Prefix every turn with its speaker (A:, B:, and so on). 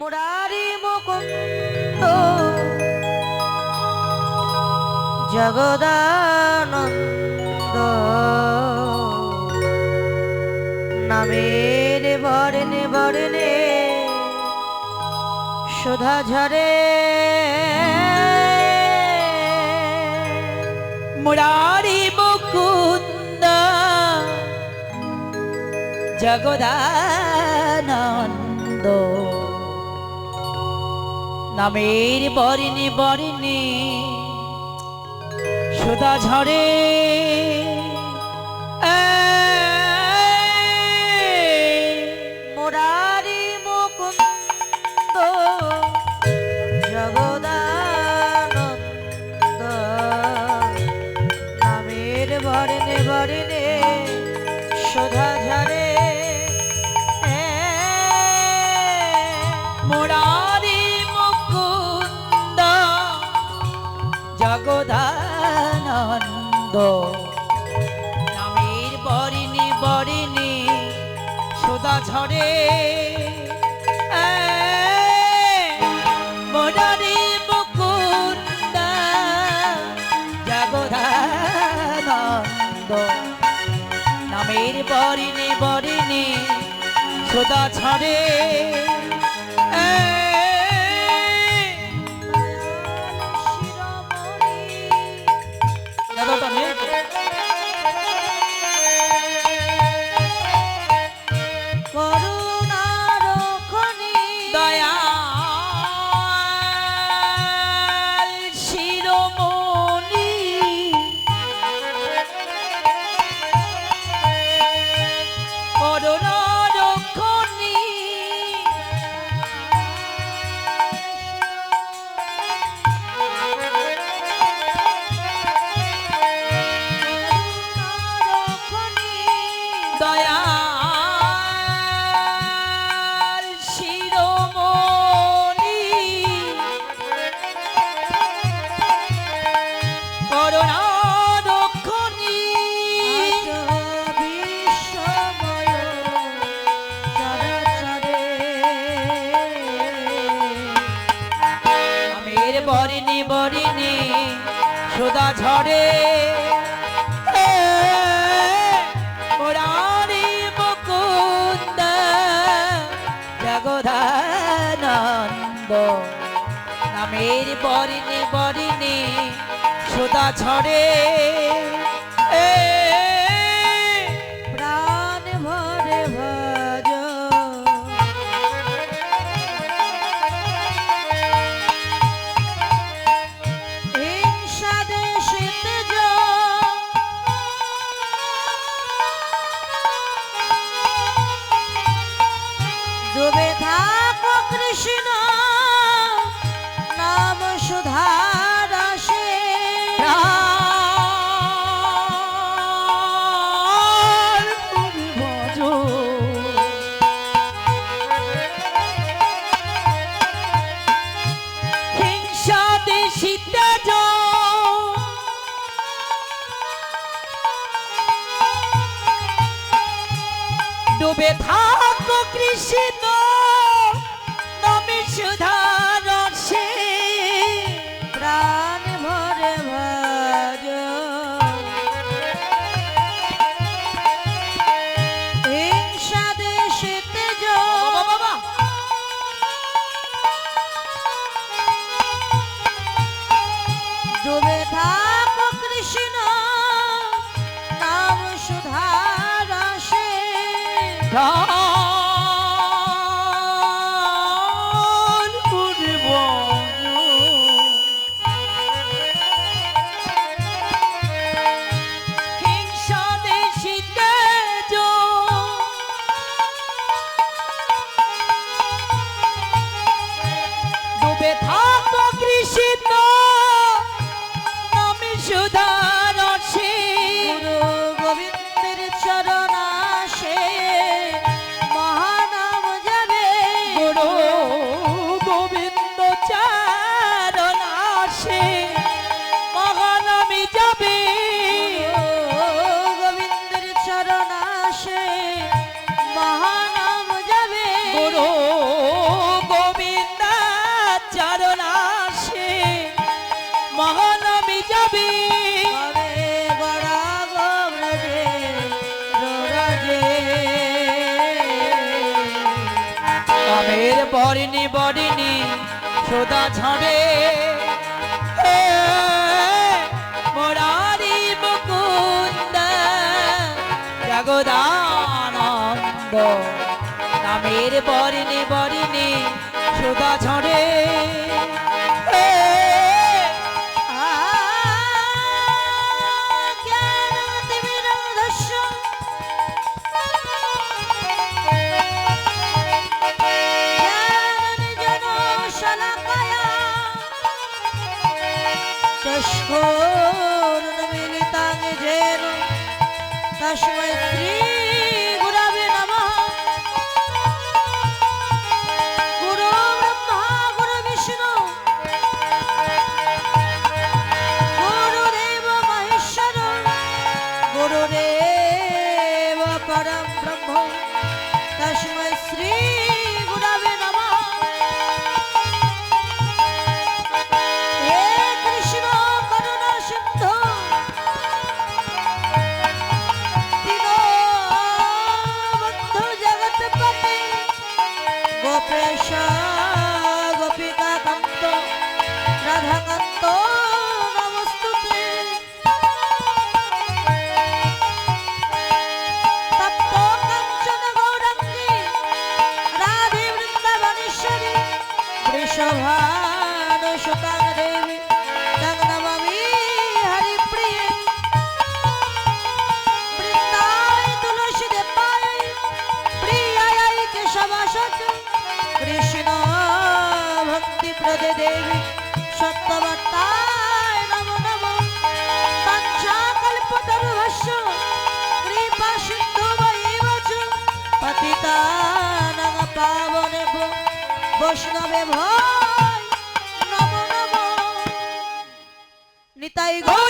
A: মুরারি মুকুন্দ জগদানন্দ। নামের বরণে বরণে সুধা ঝরে।
B: মুরারি মুকুন্দ। জগদানন্দ। নামের বরিণে বরিণে সুদা ঝরে
A: নামের বরিণে বরিণে
B: সুদা ঝরে। নামের বরিণে বরিণে সুদা ছড়ে বরিণে বরিণে সুদা ঝরে সুদা ঝরে
A: ডুবে থাকো কৃষ্ণ
B: থাকো কৃষ্ণ নামে সুধারসে বরিনি বরিনি সোদা ঝরে মোরারি মুকুন্দ জগদানন্দ। নামের বরিনি বরিনি সোদা ঝরে
A: বাষ্প মিলিতাং ঝেন তস্মৈ শ্রী कृष्ण भक्ति प्रदे देवी বৈষ্ণবে ভয় নম নম। নিতাই
C: গো